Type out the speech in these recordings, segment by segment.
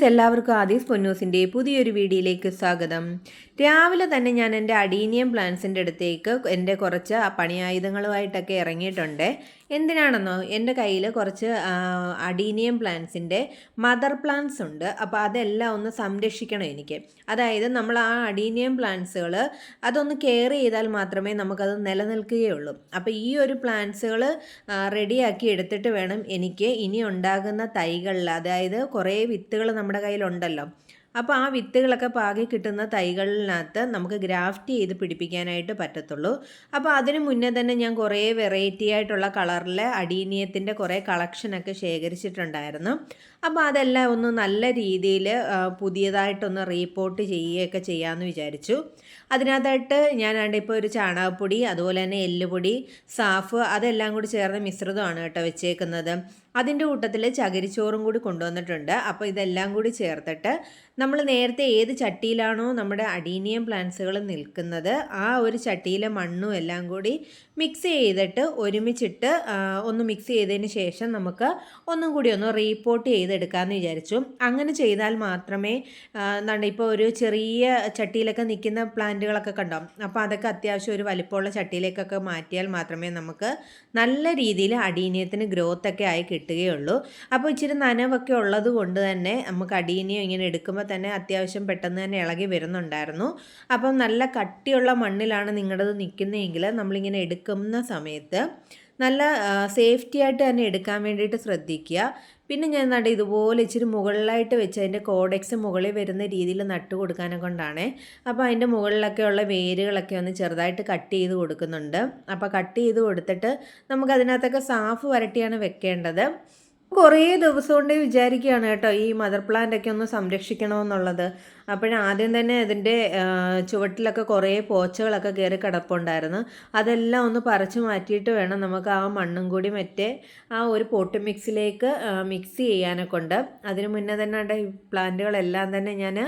Friends എല്ലാവർക്കും ആദീസ് പൊന്നൂസിന്റെ പുതിയൊരു വീഡിയോയിലേക്ക് സ്വാഗതം. രാവിലെ തന്നെ ഞാൻ എന്റെ അഡീനിയം പ്ലാന്റ്സിന്റെ അടുത്തേക്ക് എന്റെ കുറച്ച് പണിയായുധങ്ങളുമായിട്ടൊക്കെ ഇറങ്ങിയിട്ടുണ്ട്. എന്തിനാണെന്നോ? എന്റെ കയ്യിൽ കുറച്ച് അഡീനിയം പ്ലാന്റ്സിന്റെ മദർ പ്ലാന്റ്സ് ഉണ്ട്. അപ്പോൾ അതെല്ലാം ഒന്ന് സംരക്ഷിക്കണം എനിക്ക്. അതായത് നമ്മൾ ആ അഡീനിയം പ്ലാന്റ്സുകൾ അതൊന്ന് കെയർ ചെയ്താൽ മാത്രമേ നമുക്കത് നിലനിൽക്കുകയുള്ളൂ. അപ്പോൾ ഈ ഒരു പ്ലാന്റ്സുകൾ റെഡിയാക്കി എടുത്തിട്ട് വേണം എനിക്ക് ഇനി ഉണ്ടാകുന്ന തൈകളിൽ അതായത് കുറേ വിത്തുകൾ നമ്മുടെ കയ്യിലുണ്ടല്ലോ. അപ്പോൾ ആ വിത്തുകളൊക്കെ പാകി കിട്ടുന്ന തൈകളിനകത്ത് നമുക്ക് ഗ്രാഫ്റ്റ് ചെയ്ത് പിടിപ്പിക്കാനായിട്ട് പറ്റത്തുള്ളൂ. അപ്പോൾ അതിന് മുന്നേ തന്നെ ഞാൻ കുറേ വെറൈറ്റി ആയിട്ടുള്ള കളറിലെ അടീനിയത്തിന്റെ കുറേ കളക്ഷനൊക്കെ ശേഖരിച്ചിട്ടുണ്ടായിരുന്നു. അപ്പോൾ അതെല്ലാം ഒന്ന് നല്ല രീതിയിൽ പുതിയതായിട്ടൊന്ന് റീപോർട്ട് ചെയ്യുകയൊക്കെ ചെയ്യാമെന്ന് വിചാരിച്ചു. അതിനകത്തായിട്ട് ഞാൻ ഇപ്പോൾ ഒരു ചാണകപ്പൊടി അതുപോലെ തന്നെ എല്ലുപൊടി സാഫ് അതെല്ലാം കൂടി ചേർന്ന മിശ്രിതമാണ് കേട്ടോ വെച്ചേക്കുന്നത്. അതിന്റെ കൂട്ടത്തിൽ ചകിരിച്ചോറും കൂടി കൊണ്ടുവന്നിട്ടുണ്ട്. അപ്പോൾ ഇതെല്ലാം കൂടി ചേർത്തിട്ട് നമ്മൾ നേരത്തെ ഏത് ചട്ടിയിലാണോ നമ്മുടെ അഡീനിയം പ്ലാന്റ്സുകൾ നിൽക്കുന്നത് ആ ഒരു ചട്ടിയിലെ മണ്ണും എല്ലാം കൂടി മിക്സ് ചെയ്തിട്ട് ഒരുമിച്ചിട്ട് ഒന്ന് മിക്സ് ചെയ്തതിന് ശേഷം നമുക്ക് ഒന്നും കൂടി ഒന്ന് റീപോർട്ട് ചെയ്തെടുക്കാമെന്ന് വിചാരിച്ചു. അങ്ങനെ ചെയ്താൽ മാത്രമേ എന്താണ് ഇപ്പോൾ ഒരു ചെറിയ ചട്ടിയിലൊക്കെ നിൽക്കുന്ന പ്ലാന്റുകളൊക്കെ കണ്ടോ? അപ്പോൾ അതൊക്കെ അത്യാവശ്യം ഒരു വലിപ്പമുള്ള ചട്ടിയിലേക്കൊക്കെ മാറ്റിയാൽ മാത്രമേ നമുക്ക് നല്ല രീതിയിൽ അടീനിയത്തിന് ഗ്രോത്ത് ഒക്കെ ആയി കിട്ടുകയുള്ളൂ. അപ്പോൾ ഇച്ചിരി നനവൊക്കെ ഉള്ളത് കൊണ്ട് തന്നെ നമുക്ക് അടീനിയം ഇങ്ങനെ എടുക്കുമ്പോൾ തന്നെ അത്യാവശ്യം പെട്ടെന്ന് തന്നെ ഇളകി വരുന്നുണ്ടായിരുന്നു. അപ്പം നല്ല കട്ടിയുള്ള മണ്ണിലാണ് നിങ്ങളത് നിൽക്കുന്നതെങ്കിൽ നമ്മളിങ്ങനെ എടുക്കുന്ന സമയത്ത് നല്ല സേഫ്റ്റി ആയിട്ട് തന്നെ എടുക്കാൻ വേണ്ടിയിട്ട് ശ്രദ്ധിക്കുക. പിന്നെ ഞാൻ നട്ട് ഇതുപോലെ ഇച്ചിരി മുകളിലായിട്ട് വെച്ച് അതിന്റെ കോഡെക്സ് മുകളിൽ വരുന്ന രീതിയിൽ നട്ട് കൊടുക്കാനെ കൊണ്ടാണ്. അപ്പോൾ അതിന്റെ മുകളിലൊക്കെയുള്ള വേരുകളൊക്കെ ഒന്ന് ചെറുതായിട്ട് കട്ട് ചെയ്ത് കൊടുക്കുന്നുണ്ട്. അപ്പോൾ കട്ട് ചെയ്ത് കൊടുത്തിട്ട് നമുക്ക് അതിനകത്തൊക്കെ സാഫ് വരട്ടിയാണ് വെക്കേണ്ടത്. കുറേ ദിവസം കൊണ്ട് വിചാരിക്കുകയാണ് കേട്ടോ ഈ മദർ പ്ലാന്റ് ഒക്കെ ഒന്ന് സംരക്ഷിക്കണമെന്നുള്ളത്. അപ്പോഴാദ്യം തന്നെ അതിന്റെ ചുവട്ടിലൊക്കെ കുറേ പോച്ചകളൊക്കെ കയറി കിടപ്പുണ്ടായിരുന്നു. അതെല്ലാം ഒന്ന് പറിച്ചു മാറ്റിയിട്ട് വേണം നമുക്ക് ആ മണ്ണും കൂടി മറ്റേ ആ ഒരു പോട്ട് മിക്സിലേക്ക് മിക്സ് ചെയ്യാനൊക്കെ ഉണ്ട് അതിന് മുന്നേ തന്നെ ഈ പ്ലാന്റുകളെല്ലാം തന്നെ ഞാൻ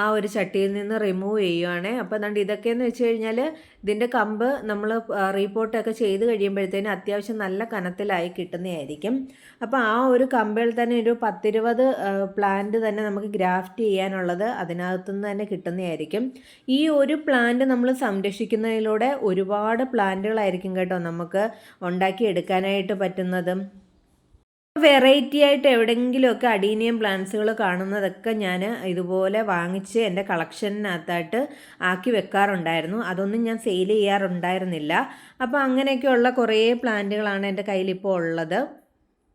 ആ ഒരു ചട്ടിയിൽ നിന്ന് റിമൂവ് ചെയ്യുവാണ്. അപ്പോൾ അതുകൊണ്ട് ഇതൊക്കെയെന്ന് വെച്ച് കഴിഞ്ഞാൽ ഇതിന്റെ കമ്പ് നമ്മൾ റീപോർട്ടൊക്കെ ചെയ്ത് കഴിയുമ്പോഴത്തേനും അത്യാവശ്യം നല്ല കനത്തിലായി കിട്ടുന്നതായിരിക്കും. അപ്പോൾ ആ ഒരു കമ്പിൽ തന്നെ ഒരു പത്തിരുപത് പ്ലാന്റ് തന്നെ നമുക്ക് ഗ്രാഫ്റ്റ് ചെയ്യാനുള്ളത് അതിനകത്തുനിന്ന് തന്നെ കിട്ടുന്നതായിരിക്കും. ഈ ഒരു പ്ലാന്റ് നമ്മൾ സംരക്ഷിക്കുന്നതിലൂടെ ഒരുപാട് പ്ലാന്റുകളായിരിക്കും കേട്ടോ നമുക്ക് ഉണ്ടാക്കി എടുക്കാനായിട്ട് പറ്റുന്നത് വെറൈറ്റി ആയിട്ട് എവിടെയെങ്കിലുമൊക്കെ അഡീനിയം പ്ലാന്റ്സുകൾ കാണുന്നതൊക്കെ ഞാൻ ഇതുപോലെ വാങ്ങിച്ച് എന്റെ കളക്ഷനകത്തായിട്ട് ആക്കി വെക്കാറുണ്ടായിരുന്നു. അതൊന്നും ഞാൻ സെയിൽ ചെയ്യാറുണ്ടായിരുന്നില്ല. അപ്പോൾ അങ്ങനെയൊക്കെയുള്ള കുറേ പ്ലാന്റുകളാണ് എന്റെ കയ്യിലിപ്പോൾ ഉള്ളത്.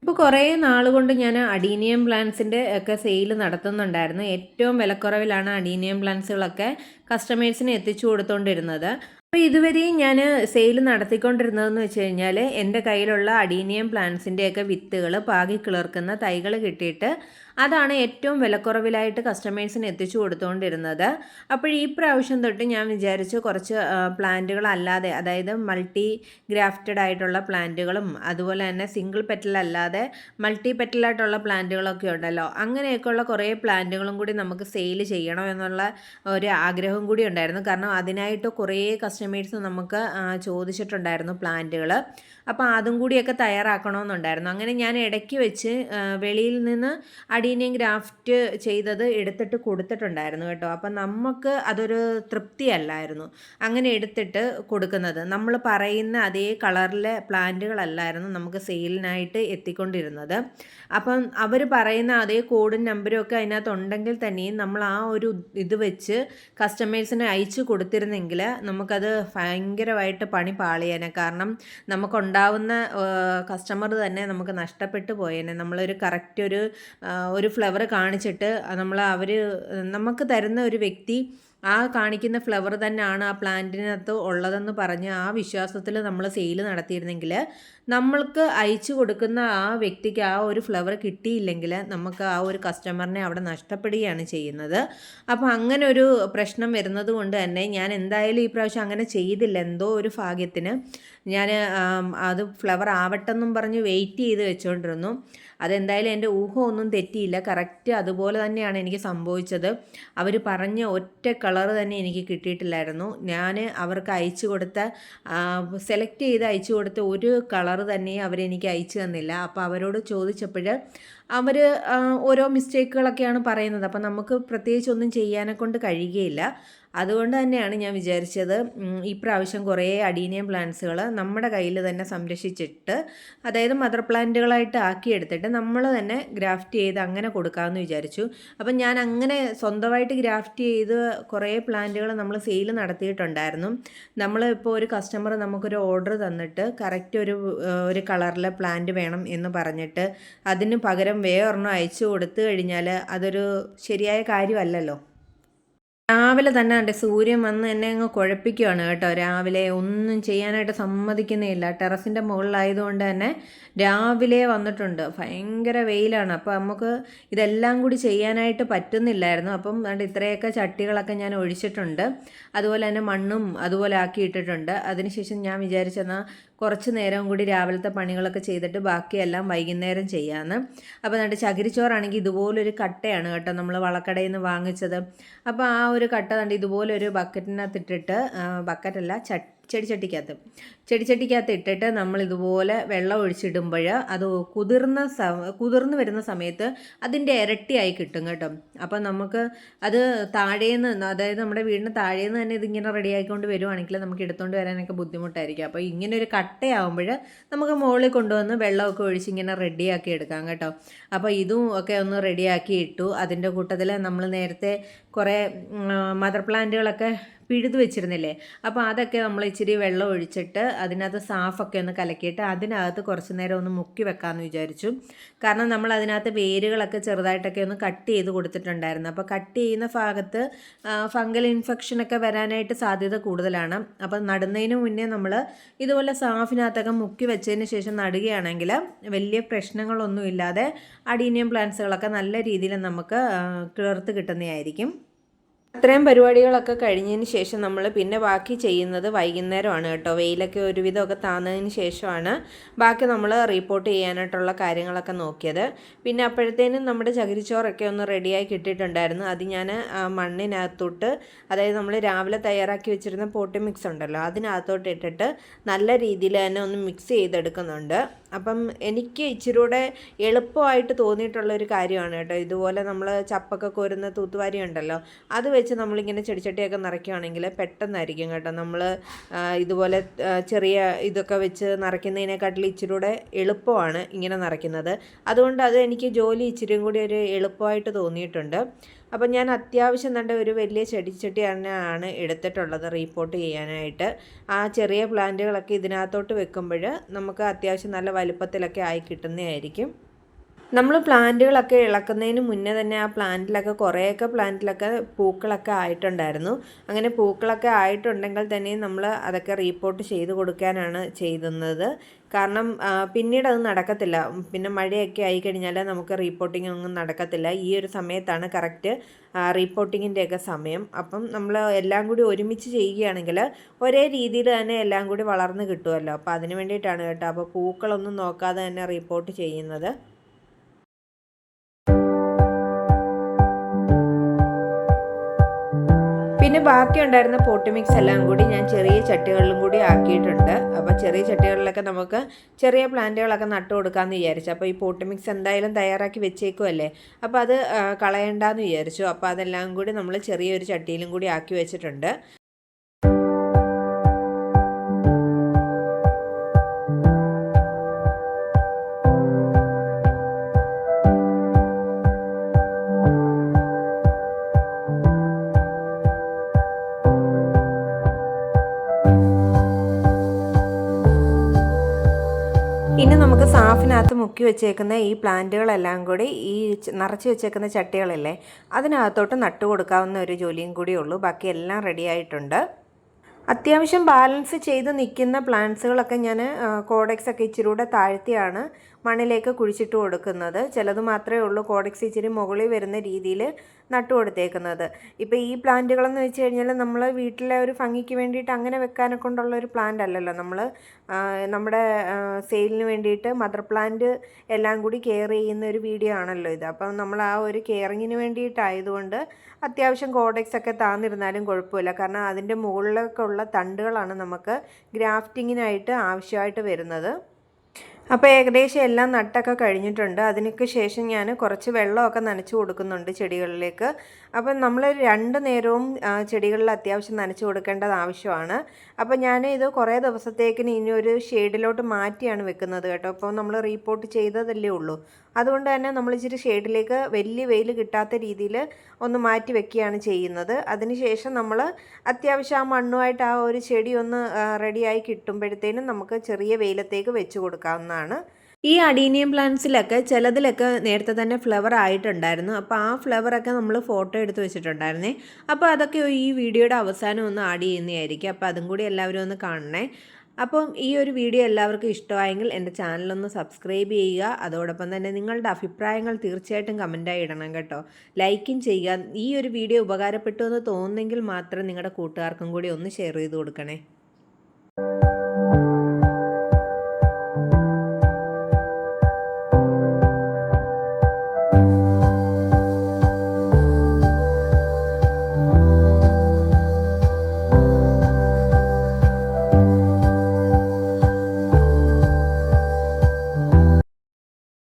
ഇപ്പോൾ കുറേ നാൾ കൊണ്ട് ഞാൻ അഡീനിയം പ്ലാന്റ്സിന്റെ ഒക്കെ സെയിൽ നടത്തുന്നുണ്ടായിരുന്നു. ഏറ്റവും വിലക്കുറവിലാണ് അഡീനിയം പ്ലാന്റ്സുകളൊക്കെ കസ്റ്റമേഴ്സിന് എത്തിച്ചു കൊടുത്തുകൊണ്ടിരുന്നത് അപ്പോൾ ഇതുവരെയും ഞാൻ സെയിൽ നടത്തിക്കൊണ്ടിരുന്നതെന്ന് വെച്ച് കഴിഞ്ഞാൽ എന്റെ കയ്യിലുള്ള അഡീനിയം പ്ലാന്റ്സിന്റെയൊക്കെ വിത്തുകൾ പാകി കിളിർക്കുന്ന തൈകൾ കിട്ടിയിട്ട് അതാണ് ഏറ്റവും വിലക്കുറവിലായിട്ട് കസ്റ്റമേഴ്സിന് എത്തിച്ചു കൊടുത്തുകൊണ്ടിരുന്നത് അപ്പോൾ ഈ പ്രാവശ്യം തൊട്ട് ഞാൻ വിചാരിച്ചു കുറച്ച് പ്ലാന്റുകൾ അല്ലാതെ അതായത് മൾട്ടി ഗ്രാഫ്റ്റഡ് ആയിട്ടുള്ള പ്ലാന്റുകളും അതുപോലെ തന്നെ സിംഗിൾ പെറ്റൽ അല്ലാതെ മൾട്ടി പെറ്റലായിട്ടുള്ള പ്ലാന്റുകളൊക്കെ ഉണ്ടല്ലോ. അങ്ങനെയൊക്കെയുള്ള കുറേ പ്ലാന്റുകളും കൂടി നമുക്ക് സെയിൽ ചെയ്യണം എന്നുള്ള ഒരു ആഗ്രഹം കൂടി ഉണ്ടായിരുന്നു. കാരണം അതിനായിട്ട് കുറേ കസ്റ്റമേഴ്സ് നമുക്ക് ചോദിച്ചിട്ടുണ്ടായിരുന്നു പ്ലാന്റുകൾ അപ്പോൾ അതും കൂടിയൊക്കെ തയ്യാറാക്കണമെന്നുണ്ടായിരുന്നു. അങ്ങനെ ഞാൻ ഇടയ്ക്ക് വെച്ച് വെളിയിൽ നിന്ന് അഡീനിയം ഗ്രാഫ്റ്റ് ചെയ്തത് എടുത്തിട്ട് കൊടുത്തിട്ടുണ്ടായിരുന്നു കേട്ടോ. അപ്പം നമുക്ക് അതൊരു തൃപ്തി അല്ലായിരുന്നു അങ്ങനെ എടുത്തിട്ട് കൊടുക്കുന്നത്. നമ്മൾ പറയുന്ന അതേ കളറിലെ പ്ലാന്റുകളല്ലായിരുന്നു നമുക്ക് സെയിലിനായിട്ട് എത്തിക്കൊണ്ടിരുന്നത്. അപ്പം അവർ പറയുന്ന അതേ കോഡും നമ്പരും ഒക്കെ അതിനകത്ത് ഉണ്ടെങ്കിൽ തന്നെയും നമ്മൾ ആ ഒരു ഇത് വെച്ച് കസ്റ്റമേഴ്സിന് അയച്ചു കൊടുത്തിരുന്നെങ്കിൽ നമുക്കത് ഭയങ്കരമായിട്ട് പണി പാളിയേനെ. കാരണം നമുക്കുണ്ടാവുന്ന കസ്റ്റമർ തന്നെ നമുക്ക് നഷ്ടപ്പെട്ടു പോയേനെ. നമ്മളൊരു കറക്റ്റ് ഒരു ഒരു ഫ്ലവർ കാണിച്ചിട്ട് നമ്മൾ അവർ നമുക്ക് തരുന്ന ഒരു വ്യക്തി ആ കാണിക്കുന്ന ഫ്ലവർ തന്നെയാണ് ആ പ്ലാന്റിനകത്ത് ഉള്ളതെന്ന് പറഞ്ഞ് ആ വിശ്വാസത്തിൽ നമ്മൾ സെയിൽ നടത്തിയിരുന്നെങ്കിൽ നമ്മൾക്ക് അയച്ചു കൊടുക്കുന്ന ആ വ്യക്തിക്ക് ആ ഒരു ഫ്ലവർ കിട്ടിയില്ലെങ്കിൽ നമുക്ക് ആ ഒരു കസ്റ്റമറിനെ അവിടെ നഷ്ടപ്പെടുകയാണ് ചെയ്യുന്നത്. അപ്പോൾ അങ്ങനെ ഒരു പ്രശ്നം വരുന്നത് കൊണ്ട് തന്നെ ഞാൻ എന്തായാലും ഈ പ്രാവശ്യം അങ്ങനെ ചെയ്തില്ല. എന്തോ ഒരു ഭാഗ്യത്തിന് ഞാൻ അത് ഫ്ലവർ ആവട്ടെന്നും പറഞ്ഞ് വെയിറ്റ് ചെയ്ത് വെച്ചുകൊണ്ടിരുന്നു അതെന്തായാലും എന്റെ ഊഹമൊന്നും തെറ്റിയില്ല. കറക്റ്റ് അതുപോലെ തന്നെയാണ് എനിക്ക് സംഭവിച്ചത്. അവർ പറഞ്ഞ ഒറ്റ കളർ തന്നെ എനിക്ക് കിട്ടിയിട്ടില്ലായിരുന്നു. ഞാൻ അവർക്ക് അയച്ചു കൊടുത്ത സെലക്ട് ചെയ്ത് അയച്ചു കൊടുത്ത ഒരു കളർ തന്നെ അവരെനിക്ക് അയച്ചു തന്നില്ല. അപ്പോൾ അവരോട് ചോദിച്ചപ്പോൾ അവർ ഓരോ മിസ്റ്റേക്കുകളൊക്കെയാണ് പറയുന്നത്. അപ്പം നമുക്ക് പ്രത്യേകിച്ച് ഒന്നും ചെയ്യാനെ കൊണ്ട് കഴിയുകയില്ല. അതുകൊണ്ട് തന്നെയാണ് ഞാൻ വിചാരിച്ചത് പ്രാവശ്യം കുറേ അഡീനിയം പ്ലാന്റ്സുകൾ നമ്മുടെ കയ്യിൽ തന്നെ സംരക്ഷിച്ചിട്ട് അതായത് മദർ പ്ലാന്റുകളായിട്ട് ആക്കിയെടുത്തിട്ട് നമ്മൾ തന്നെ ഗ്രാഫ്റ്റ് ചെയ്ത് അങ്ങനെ കൊടുക്കാമെന്ന് വിചാരിച്ചു. അപ്പം ഞാൻ അങ്ങനെ സ്വന്തമായിട്ട് ഗ്രാഫ്റ്റ് ചെയ്ത് കുറേ പ്ലാന്റുകൾ നമ്മൾ സെയിൽ നടത്തിയിട്ടുണ്ടായിരുന്നു. നമ്മൾ ഇപ്പോൾ ഒരു കസ്റ്റമർ നമുക്കൊരു ഓർഡർ തന്നിട്ട് കറക്റ്റ് ഒരു ഒരു കളറിലെ പ്ലാന്റ് വേണം എന്ന് പറഞ്ഞിട്ട് അതിന് പകരം വേറൊരെണ്ണം അയച്ചു കൊടുത്തു കഴിഞ്ഞാൽ അതൊരു ശരിയായ കാര്യമല്ലല്ലോ. രാവിലെ തന്നെ എന്റെ സൂര്യൻ വന്ന് എന്നെ അങ്ങ് കുഴപ്പിക്കുകയാണ് കേട്ടോ. രാവിലെ ഒന്നും ചെയ്യാനായിട്ട് സമ്മതിക്കുന്നില്ല ടെറസിന്റെ മുകളിലായതുകൊണ്ട് തന്നെ രാവിലെ വന്നിട്ടുണ്ട്. ഭയങ്കര വെയിലാണ്. അപ്പോൾ നമുക്ക് ഇതെല്ലാം കൂടി ചെയ്യാനായിട്ട് പറ്റുന്നില്ലായിരുന്നു. അപ്പം അതുകൊണ്ട് ഇത്രയൊക്കെ ചട്ടികളൊക്കെ ഞാൻ ഒഴിച്ചിട്ടുണ്ട്. അതുപോലെ തന്നെ മണ്ണും അതുപോലെ ആക്കി ഇട്ടിട്ടുണ്ട് അതിനുശേഷം ഞാൻ വിചാരിച്ചെന്നാൽ കുറച്ച് നേരം കൂടി രാവിലത്തെ പണികളൊക്കെ ചെയ്തിട്ട് ബാക്കിയെല്ലാം വൈകുന്നേരം ചെയ്യാമെന്ന് അപ്പോൾ എന്നിട്ട് ചകിരിച്ചോറാണെങ്കിൽ ഇതുപോലൊരു കട്ടയാണ് കേട്ടോ നമ്മൾ വളക്കടയിൽ നിന്ന് വാങ്ങിച്ചത്. അപ്പോൾ ആ ഒരു കട്ട കണ്ട് ഇതുപോലൊരു ബക്കറ്റിനകത്തിട്ടിട്ട് ബക്കറ്റല്ല ചട്ടി ചെടിച്ചട്ടിക്കകത്ത്. ചെടിച്ചട്ടിക്കകത്ത് ഇട്ടിട്ട് നമ്മൾ ഇതുപോലെ വെള്ളം ഒഴിച്ചിടുമ്പോൾ അത് കുതിർന്ന സ കുതിർന്ന് വരുന്ന സമയത്ത് അതിന്റെ ഇരട്ടിയായി കിട്ടും കേട്ടോ. അപ്പം നമുക്ക് അത് താഴേന്ന് അതായത് നമ്മുടെ വീടിന് താഴേന്ന് തന്നെ ഇതിങ്ങനെ റെഡി ആയിക്കൊണ്ട് വരുവാണെങ്കിൽ നമുക്ക് എടുത്തുകൊണ്ട് വരാനൊക്കെ ബുദ്ധിമുട്ടായിരിക്കും. അപ്പോൾ ഇങ്ങനെ ഒരു കട്ടയാവുമ്പോൾ നമുക്ക് മുകളിൽ കൊണ്ടുവന്ന് വെള്ളമൊക്കെ ഒഴിച്ച് ഇങ്ങനെ റെഡിയാക്കി എടുക്കാം കേട്ടോ. അപ്പോൾ ഇതും ഒക്കെ ഒന്ന് റെഡിയാക്കി ഇട്ടു. അതിന്റെ കൂട്ടത്തിൽ നമ്മൾ നേരത്തെ കുറേ മദർ പ്ലാന്റുകളൊക്കെ പിഴുതു വെച്ചിരുന്നില്ലേ? അപ്പോൾ അതൊക്കെ നമ്മൾ ഇച്ചിരി വെള്ളം ഒഴിച്ചിട്ട് അതിനകത്ത് സാഫൊക്കെ ഒന്ന് കലക്കിയിട്ട് അതിനകത്ത് കുറച്ച് നേരം ഒന്ന് മുക്കി വെക്കാമെന്ന് വിചാരിച്ചു. കാരണം നമ്മൾ അതിനകത്ത് വേരുകളൊക്കെ ചെറുതായിട്ടൊക്കെ ഒന്ന് കട്ട് ചെയ്ത് കൊടുത്തിട്ടുണ്ടായിരുന്നു. അപ്പോൾ കട്ട് ചെയ്യുന്ന ഭാഗത്ത് ഫംഗൽ ഇൻഫെക്ഷനൊക്കെ വരാനായിട്ട് സാധ്യത കൂടുതലാണ്. അപ്പോൾ നടുന്നതിന് മുന്നേ നമ്മൾ ഇതുപോലെ സാഫിനകത്തൊക്കെ മുക്കി വെച്ചതിന് ശേഷം നടുകയാണെങ്കിൽ വലിയ പ്രശ്നങ്ങളൊന്നും ഇല്ലാതെ അഡീനിയം പ്ലാന്റ്സുകളൊക്കെ നല്ല രീതിയിൽ നമുക്ക് കിളർത്ത് കിട്ടുന്നതായിരിക്കും. അത്രയും പരിപാടികളൊക്കെ കഴിഞ്ഞതിന് ശേഷം നമ്മൾ പിന്നെ ബാക്കി ചെയ്യുന്നത് വൈകുന്നേരമാണ് കേട്ടോ. വെയിലൊക്കെ ഒരുവിധമൊക്കെ താന്നതിന് ശേഷമാണ് ബാക്കി നമ്മൾ റിപ്പോർട്ട് ചെയ്യാനായിട്ടുള്ള കാര്യങ്ങളൊക്കെ നോക്കിയത്. പിന്നെ അപ്പോഴത്തേനും നമ്മുടെ ചകിരിച്ചോറൊക്കെ ഒന്ന് റെഡിയായി കിട്ടിയിട്ടുണ്ടായിരുന്നു. അത് ഞാൻ മണ്ണിനകത്തോട്ട് അതായത് നമ്മൾ രാവിലെ തയ്യാറാക്കി വെച്ചിരുന്ന പോട്ടി മിക്സ് ഉണ്ടല്ലോ അതിനകത്തോട്ട് ഇട്ടിട്ട് നല്ല രീതിയിൽ തന്നെ ഒന്ന് മിക്സ് ചെയ്തെടുക്കുന്നുണ്ട്. അപ്പം എനിക്ക് ഇച്ചിരൂടെ എളുപ്പമായിട്ട് തോന്നിയിട്ടുള്ള ഒരു കാര്യമാണ് കേട്ടോ. ഇതുപോലെ നമ്മൾ ചപ്പൊക്കെ കോരുന്ന തൂത്തുവാരി ഉണ്ടല്ലോ അത് വെച്ച് നമ്മളിങ്ങനെ ചെടിച്ചട്ടിയൊക്കെ നിറയ്ക്കുകയാണെങ്കിൽ പെട്ടെന്നായിരിക്കും കേട്ടോ. നമ്മൾ ഇതുപോലെ ചെറിയ ഇതൊക്കെ വെച്ച് നിറയ്ക്കുന്നതിനെക്കാട്ടിൽ ഇച്ചിരൂടെ എളുപ്പമാണ് ഇങ്ങനെ നിറയ്ക്കുന്നത്. അതുകൊണ്ട് അത് എനിക്ക് ജോലി ഇച്ചിരിയും കൂടി ഒരു എളുപ്പമായിട്ട് തോന്നിയിട്ടുണ്ട്. അപ്പം ഞാൻ അത്യാവശ്യം നല്ല ഒരു വലിയ ചെടിച്ചട്ടി തന്നെയാണ് എടുത്തിട്ടുള്ളത് റീപ്പോർട്ട് ചെയ്യാനായിട്ട്. ആ ചെറിയ പ്ലാന്റുകളൊക്കെ ഇതിനകത്തോട്ട് വെക്കുമ്പോൾ നമുക്ക് അത്യാവശ്യം നല്ല വലുപ്പത്തിലൊക്കെ ആയി കിട്ടുന്നതായിരിക്കും. നമ്മൾ പ്ലാന്റുകളൊക്കെ ഇളക്കുന്നതിന് മുന്നേ തന്നെ ആ പ്ലാന്റിലൊക്കെ കുറേയൊക്കെ പ്ലാന്റിലൊക്കെ പൂക്കളൊക്കെ ആയിട്ടുണ്ടായിരുന്നു. അങ്ങനെ പൂക്കളൊക്കെ ആയിട്ടുണ്ടെങ്കിൽ തന്നെ നമ്മൾ അതൊക്കെ റീപ്പോർട്ട് ചെയ്ത് കൊടുക്കാനാണ് ചെയ്യുന്നത് കാരണം പിന്നീട് അത് നടക്കത്തില്ല. പിന്നെ മഴയൊക്കെ ആയി കഴിഞ്ഞാൽ നമുക്ക് റീപ്പോർട്ടിംഗ് ഒന്നും നടക്കത്തില്ല. ഈ ഒരു സമയത്താണ് കറക്റ്റ് റീപ്പോർട്ടിങ്ങിന്റെയൊക്കെ സമയം. അപ്പം നമ്മൾ എല്ലാം കൂടി ഒരുമിച്ച് ചെയ്യുകയാണെങ്കിൽ ഒരേ രീതിയിൽ തന്നെ എല്ലാം കൂടി വളർന്ന് കിട്ടുമല്ലോ അപ്പോൾ അതിന് വേണ്ടിയിട്ടാണ് കേട്ടോ. അപ്പോൾ പൂക്കളൊന്നും നോക്കാതെ തന്നെ റീപ്പോർട്ട് ചെയ്യുന്നത്. പിന്നെ ബാക്കി ഉണ്ടായിരുന്ന പോട്ട് മിക്സ് എല്ലാം കൂടി ഞാൻ ചെറിയ ചട്ടികളിലും കൂടി ആക്കിയിട്ടുണ്ട്. അപ്പോൾ ചെറിയ ചട്ടികളിലൊക്കെ നമുക്ക് ചെറിയ പ്ലാന്റുകളൊക്കെ നട്ടു കൊടുക്കാമെന്ന് വിചാരിച്ചു. അപ്പോൾ ഈ പോട്ട് മിക്സ് എന്തായാലും തയ്യാറാക്കി വെച്ചേക്കുമല്ലേ അപ്പോൾ അത് കളയണ്ടെന്ന് വിചാരിച്ചു. അപ്പോൾ അതെല്ലാം കൂടി നമ്മൾ ചെറിയൊരു ചട്ടിയിലും കൂടി ആക്കി വെച്ചിട്ടുണ്ട്. ഇനി നമുക്ക് സാഫിനകത്ത് മുക്കി വെച്ചേക്കുന്ന ഈ പ്ലാന്റുകളെല്ലാം കൂടി ഈ നിറച്ച് വെച്ചേക്കുന്ന ചട്ടികളല്ലേ അതിനകത്തോട്ട് നട്ടു കൊടുക്കാവുന്ന ഒരു ജോലിയും കൂടി ഉള്ളൂ. ബാക്കി എല്ലാം റെഡി ആയിട്ടുണ്ട്. അത്യാവശ്യം ബാലൻസ് ചെയ്ത് നിൽക്കുന്ന പ്ലാന്റ്സുകളൊക്കെ ഞാൻ കോഡെക്സ് ഒക്കെ ഇച്ചിരി കൂടെ താഴ്ത്തിയാണ് മണ്ണിലേക്ക് കുഴിച്ചിട്ട് കൊടുക്കുന്നത്. ചിലത് മാത്രമേ ഉള്ളൂ കോഡക്സ് ഇച്ചിരി മുകളിൽ വരുന്ന രീതിയിൽ നട്ടു കൊടുത്തേക്കുന്നത്. ഇപ്പോൾ ഈ പ്ലാന്റുകളെന്ന് വെച്ച് കഴിഞ്ഞാൽ നമ്മൾ വീട്ടിലെ ഒരു ഭംഗിക്ക് വേണ്ടിയിട്ട് അങ്ങനെ വെക്കാനെ കൊണ്ടുള്ള ഒരു പ്ലാന്റ് അല്ലല്ലോ. നമ്മൾ നമ്മുടെ സെയിലിന് വേണ്ടിയിട്ട് മദർ പ്ലാന്റ് എല്ലാം കൂടി കെയർ ചെയ്യുന്ന ഒരു വീഡിയോ ആണല്ലോ ഇത്. അപ്പം നമ്മൾ ആ ഒരു കെയറിങ്ങിന് വേണ്ടിയിട്ടായതുകൊണ്ട് അത്യാവശ്യം കോഡെക്സ് ഒക്കെ താന്നിരുന്നാലും കുഴപ്പമില്ല. കാരണം അതിന്റെ മുകളിലൊക്കെ ഉള്ള തണ്ടുകളാണ് നമുക്ക് ഗ്രാഫ്റ്റിങ്ങിനായിട്ട് ആവശ്യമായിട്ട് വരുന്നത്. അപ്പോൾ ഏകദേശം എല്ലാം നട്ടൊക്കെ കഴിഞ്ഞിട്ടുണ്ട്. അതിനൊക്കെ ശേഷം ഞാൻ കുറച്ച് വെള്ളമൊക്കെ നനച്ചു കൊടുക്കുന്നുണ്ട് ചെടികളിലേക്ക്. അപ്പം നമ്മൾ രണ്ട് നേരവും ചെടികളിൽ അത്യാവശ്യം നനച്ചു കൊടുക്കേണ്ടത് ആവശ്യമാണ്. അപ്പം ഞാൻ ഇത് കുറേ ദിവസത്തേക്കിന് ഇനി ഒരു ഷെയ്ഡിലോട്ട് മാറ്റിയാണ് വെക്കുന്നത് കേട്ടോ. അപ്പോൾ നമ്മൾ റീപ്പോർട്ട് ചെയ്തതല്ലേ ഉള്ളൂ. അതുകൊണ്ട് തന്നെ നമ്മൾ ഇച്ചിരി ഷെയ്ഡിലേക്ക് വലിയ വെയിൽ കിട്ടാത്ത രീതിയിൽ ഒന്ന് മാറ്റി വെക്കുകയാണ് ചെയ്യുന്നത്. അതിനുശേഷം നമ്മൾ അത്യാവശ്യം ആ മണ്ണുമായിട്ട് ആ ഒരു ചെടി ഒന്ന് റെഡിയായി കിട്ടുമ്പോഴത്തേനും നമുക്ക് ചെറിയ വെയിലത്തേക്ക് വെച്ച് കൊടുക്കാവുന്നതാണ് ഈ അഡീനിയം പ്ലാന്റ്സിലൊക്കെ ചിലതിലൊക്കെ നേരത്തെ തന്നെ ഫ്ലവർ ആയിട്ടുണ്ടായിരുന്നു. അപ്പോൾ ആ ഫ്ലവറൊക്കെ നമ്മൾ ഫോട്ടോ എടുത്ത് വെച്ചിട്ടുണ്ടായിരുന്നേ. അപ്പോൾ അതൊക്കെ ഈ വീഡിയോയുടെ അവസാനം ഒന്ന് ആഡ് ചെയ്യുന്നതായിരിക്കും. അപ്പോൾ അതും കൂടി എല്ലാവരും ഒന്ന് കാണണേ. അപ്പം ഈ ഒരു വീഡിയോ എല്ലാവർക്കും ഇഷ്ടമായെങ്കിൽ എന്റെ ചാനലൊന്ന് സബ്സ്ക്രൈബ് ചെയ്യുക. അതോടൊപ്പം തന്നെ നിങ്ങളുടെ അഭിപ്രായങ്ങൾ തീർച്ചയായിട്ടും കമന്റായി ഇടണം കേട്ടോ. ലൈക്കും ചെയ്യുക. ഈ ഒരു വീഡിയോ ഉപകാരപ്പെട്ടു എന്ന് തോന്നുന്നെങ്കിൽ മാത്രം നിങ്ങളുടെ കൂട്ടുകാർക്കും കൂടി ഒന്ന് ഷെയർ ചെയ്ത് കൊടുക്കണേ.